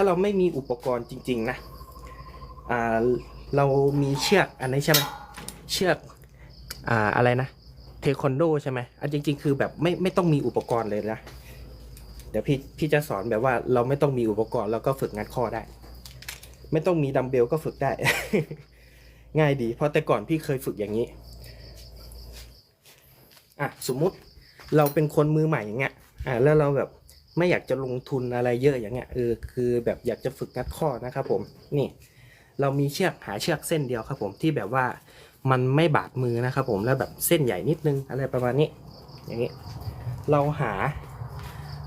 าเราไม่มีอุปกรณ์จริง ๆ นะเรามีเชือกอันนี้ใช่ไหมเชือกอ่าอะไรนะ เทควันโดใช่ไหมอันจริง ๆ คือแบบไม่ไม่ต้องมีอุปกรณ์เลยนะ เดี๋ยวพี่พี่จะสอนแบบว่าเราไม่ต้องมีอุปกรณ์แล้วก็ฝึกงัดข้อได้ ไม่ต้องมีดัมเบลก็ฝึกได้ ง่ายดี เพราะแต่ก่อนพี่เคยฝึกอย่างนี้อะสมมุติเราเป็นคนมือใหม่อย่างเงี้ยอะแล้วเราแบบ ไม่อยากจะลงทุนอะไรเยอะอย่างเงี้ยเออคือแบบอยากจะฝึกงัดข้อนะครับผมนี่ เรามีเชือกหาเชือกเส้นเดียวครับผมที่แบบว่ามันไม่บาดมือนะครับผมแล้วแบบเส้นใหญ่นิดนึงอะไรประมาณนี้ อย่างนี้ เราหา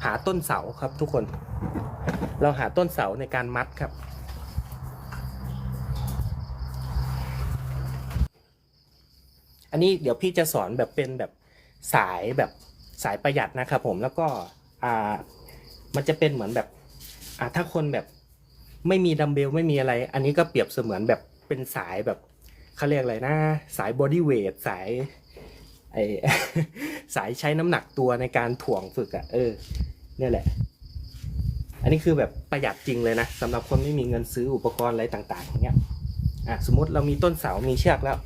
หาต้นเสาครับทุกคน เราหาต้นเสาในการมัดครับ อันนี้เดี๋ยวพี่จะสอนแบบเป็นแบบสายแบบสายประหยัดนะครับผมแล้วก็ อ่า มันจะเป็นเหมือนแบบ อ่าถ้าคนแบบไม่มีดัมเบลไม่มีอะไร อันนี้ก็เปรียบเสมือนแบบเป็นสายแบบเขาเรียกอะไรนะ สายบอดี้เวทสายไอสายใช้น้ำหนักตัวในการถ่วงฝึกอะ่ะ เออเนี่ยแหละ อันนี้คือแบบประหยัดจริงเลยนะสำหรับคนไม่มีเงินซื้ออุปกรณ์อะไรต่างๆอย่างเงี้ยอะสมมติเรามีต้นเสา มีเชือกแล้ว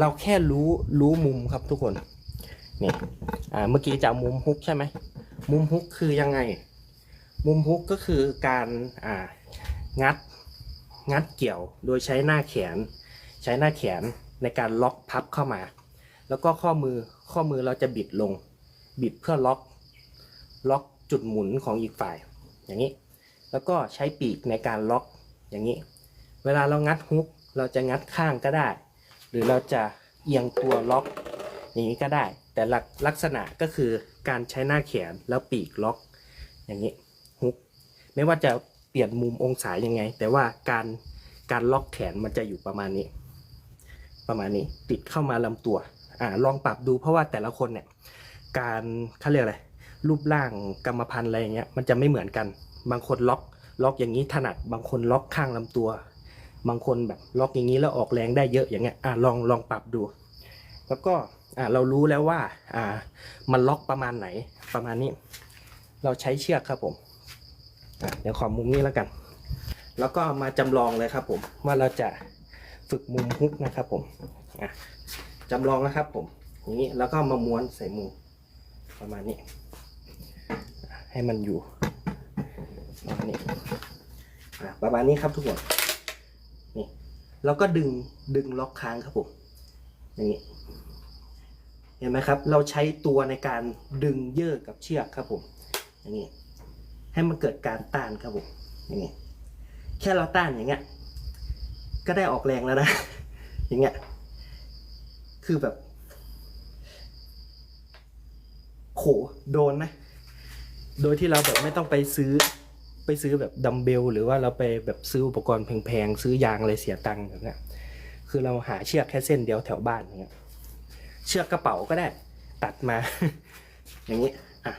เราแค่รู้รู้มุมครับทุกคนนี่อ่าเมื่อกี้จะมุมฮุกใช่ไหม มุมฮุกคือยังไง มุมฮุกก็คือการงัดงัดเกี่ยวโดยใช้หน้าแขน ใช้หน้าแขนในการล็อกพับเข้ามา แล้วก็ข้อมือข้อมือเราจะบิดลง บิดเพื่อล็อก ล็อกจุดหมุนของอีกฝ่าย อย่างนี้ แล้วก็ใช้ปีกในการล็อกอย่างนี้ เวลาเรางัดฮุกเราจะงัดข้างก็ได้ หรือเราจะเอียงตัวล็อกอย่างนี้ก็ได้ แต่ลักษณะก็คือ การใช้หน้าแขนแล้วปีกล็อก อย่างนี้ฮุกไม่ว่าจะเปลี่ยนมุมองศายังไง แต่ว่าการการล็อกแขนมันจะอยู่ประมาณนี้ ประมาณนี้ติดเข้ามาลำตัวอ่าลองปรับดูเพราะว่าแต่ละคนเนี่ยการเขาเรียกอะไรรูปร่างกรรมพันธุ์อะไรอย่างเงี้ยมันจะไม่เหมือนกัน บางคนล็อกล็อกอย่างนี้ถนัดบางคนล็อกข้างลำตัว บางคนแบบล็อกอย่างนี้แล้วออกแรงได้เยอะอย่างเงี้ยอะลองลองปรับดู แล้วก็ เรารู้แล้วว่ามันล็อกประมาณไหนประมาณนี้ เราใช้เชือกครับผมอะเดี๋ยวขอมุมนี้แล้วกัน แล้วก็มาจำลองเลยครับผมว่าเราจะฝึกมุมฮุกนะครับผมจำลองนะครับผมอย่างนี้แล้วก็มาม้วนใส่มือประมาณนี้ ให้มันอยู่ประมาณนี้ประมาณนี้ครับทุกคนนี่แล้วก็ดึงดึงล็อกค้างครับผมอย่างนี้ ห็นไหมครับ เราใช้ตัวในการดึงเยื่อกับเชือกครับผมอย่างนี้ให้มันเกิดการต้านครับผมอย่างนี้แค่เราต้านอย่างเงี้ยก็ได้ออกแรงแล้วนะ อย่างเงี้ยคือแบบโขโดนนะ โดยที่เราแบบไม่ต้องไปซื้อไปซื้อแบบดัมเบลหรือว่าเราไปแบบซื้ออุปกรณ์แพงๆ ซื้อยางอะไรเสียตังค์แบบเนี้ยคือเราหาเชือกแค่เส้นเดียวแถวบ้านอย่างเงี้ย เชือกกระเป๋าก็ได้ ตัดมา อย่างนี้อะ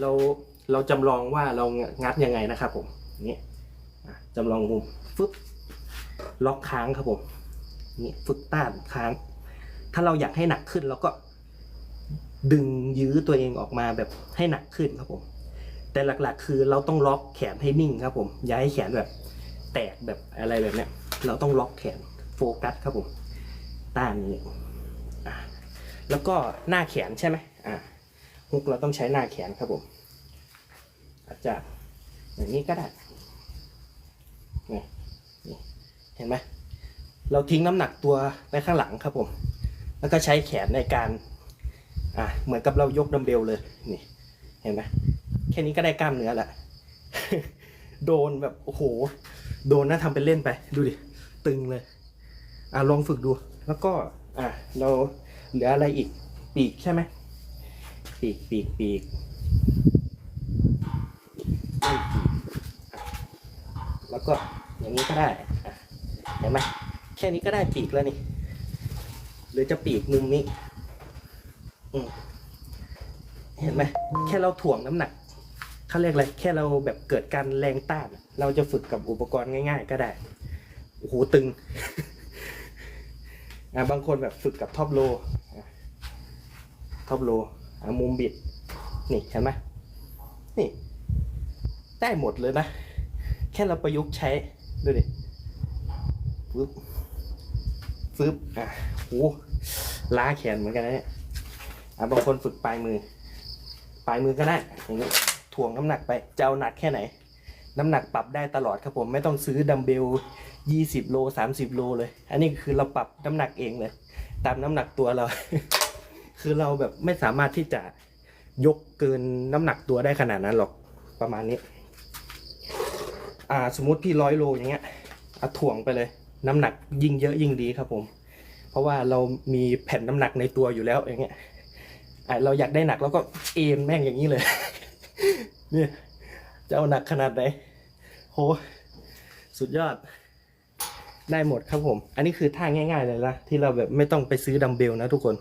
เราเราจำลองว่าเรางัดยังไงนะครับผมนี่จำลองมุมฟึบล็อกค้างครับผมนี่ฝึกต้านค้าง ถ้าเราอยากให้หนักขึ้นเราก็ ดึงยื้อตัวเองออกมาแบบให้หนักขึ้นครับผม แต่หลักๆ คือเราต้องล็อกแขนให้นิ่งครับผมอย่าให้แขนแบบ แตกแบบอะไรแบบเนี้ยเราต้องล็อกแขนโฟกัสครับผมต้านนี้ แล้วก็หน้าแขนใช่ไหมอะฮุกเราต้องใช้หน้าแขนครับผมอาจจะอย่างนี้ก็ได้เห็นไหมเราทิ้งน้ำหนักตัวไปข้างหลังครับผม แล้วก็ใช้แขนในการอะเหมือนกับเรายกดัมเบลเลยนี่เห็นไหมแค่นี้ก็ได้กล้ามเนื้อละโดนแบบโอ้โห โดนนะทำเป็นเล่นไป ดูดิ ตึงเลย อะลองฝึกดู แล้วก็ อะเรา หลืออะไรอีก ปีกใช่ไหมปีกปีกปีกแล้วก็อย่างนี้ก็ได้เห็นไหมแค่นี้ก็ได้ปีกแล้วนี่ หรือจะปีกมุมนี้เห็นไหมแค่เราถ่วงน้ำหนักเขาเรียกอะไรแค่เราแบบเกิดการแรงต้าน เราจะฝึกกับอุปกรณ์ง่าย ๆ ก็ได้โอ้โหตึงอะบางคนแบบฝึกกับท็อปโล ท็อปโลมุมบิด นี่เห็นไหมนี่ ได้หมดเลยนะค่เราประยุกต์ใช้ ดูดิฟึบฟึบอะโหล้าแขนเหมือนกันนะเนี่ยอะบางคนฝึกปลายมือ ปลายมือก็ได้อย่างนี้ถ่วงน้ำหนักไปจะเอาหนักแค่ไหน น้ำหนักปรับได้ตลอดครับผมไม่ต้องซื้อดัมเบล 20 โล 30 โลเลย อันนี้คือเราปรับน้ำหนักเองเลย ตามน้ำหนักตัวเรา คือเราแบบไม่สามารถที่จะยกเกินน้ำหนักตัวได้ขนาดนั้นหรอกประมาณนี้ อ่าสมมติพี่ร้อยโลอย่างเงี้ยเอาถ่วงไปเลย น้ำหนักยิ่งเยอะยิ่งดีครับผม เพราะว่าเรามีแผ่นน้ำหนักในตัวอยู่แล้วอย่างเงี้ยอะเราอยากได้หนักเราก็เอ็นแม่งอย่างนี้เลยเนี่ยจะเอาหนักขนาดไหนโหสุดยอดได้หมดครับผม อันนี้คือท่าง่าย ๆ เลยละที่เราแบบไม่ต้องไปซื้อดัมเบลนะทุกคน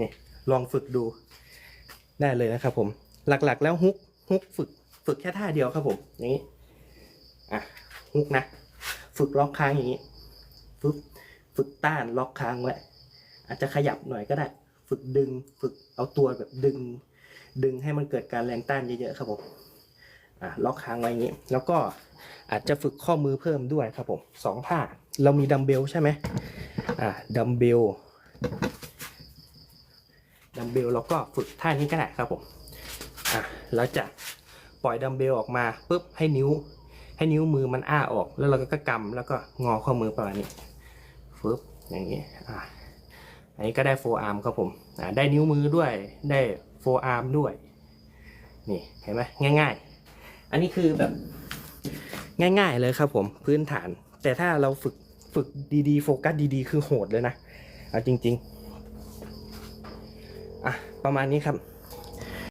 นี่ลองฝึกดูได้เลยนะครับผมหลักๆ แล้วฮุกฮุกฝึกฝึกแค่ท่าเดียวครับผมอย่างนี้อะฮุกนะ ฝึกล็อกค้างอย่างนี้ฝึกฝึกต้านล็อกค้างไว้อาจจะขยับหน่อยก็ได้ ฝึกดึงฝึกเอาตัวแบบดึง ดึงให้มันเกิดการแรงต้านเยอะๆครับผมอะล็อกค้างไว้อย่างนี้ แล้วก็อาจจะฝึกข้อมือเพิ่มด้วยครับผมสองท่าเรามีดัมเบลใช่ไหมอะดัมเบล ดัมเบลเราก็ฝึกท่านี้ก็ได้ครับผมอะเราจะปล่อยดัมเบลออกมาปุ๊บให้นิ้ว ให้นิ้วมือมันอ้าออก แล้วเราก็กำแล้วก็งอข้อมือประมาณนี้ปึ๊บอย่างนี้อะอันนี้ก็ได้โฟอาร์มครับผมอ่าได้นิ้วมือด้วยได้โฟอาร์มด้วยนี่เห็นไหมง่าย ๆ อันนี้คือแบบง่าย ๆเลยครับผมพื้นฐาน แต่ถ้าเราฝึกฝึกดีๆ โฟกัสดีๆ คือโหดเลยนะเอาจริง ๆ ประมาณนี้ครับ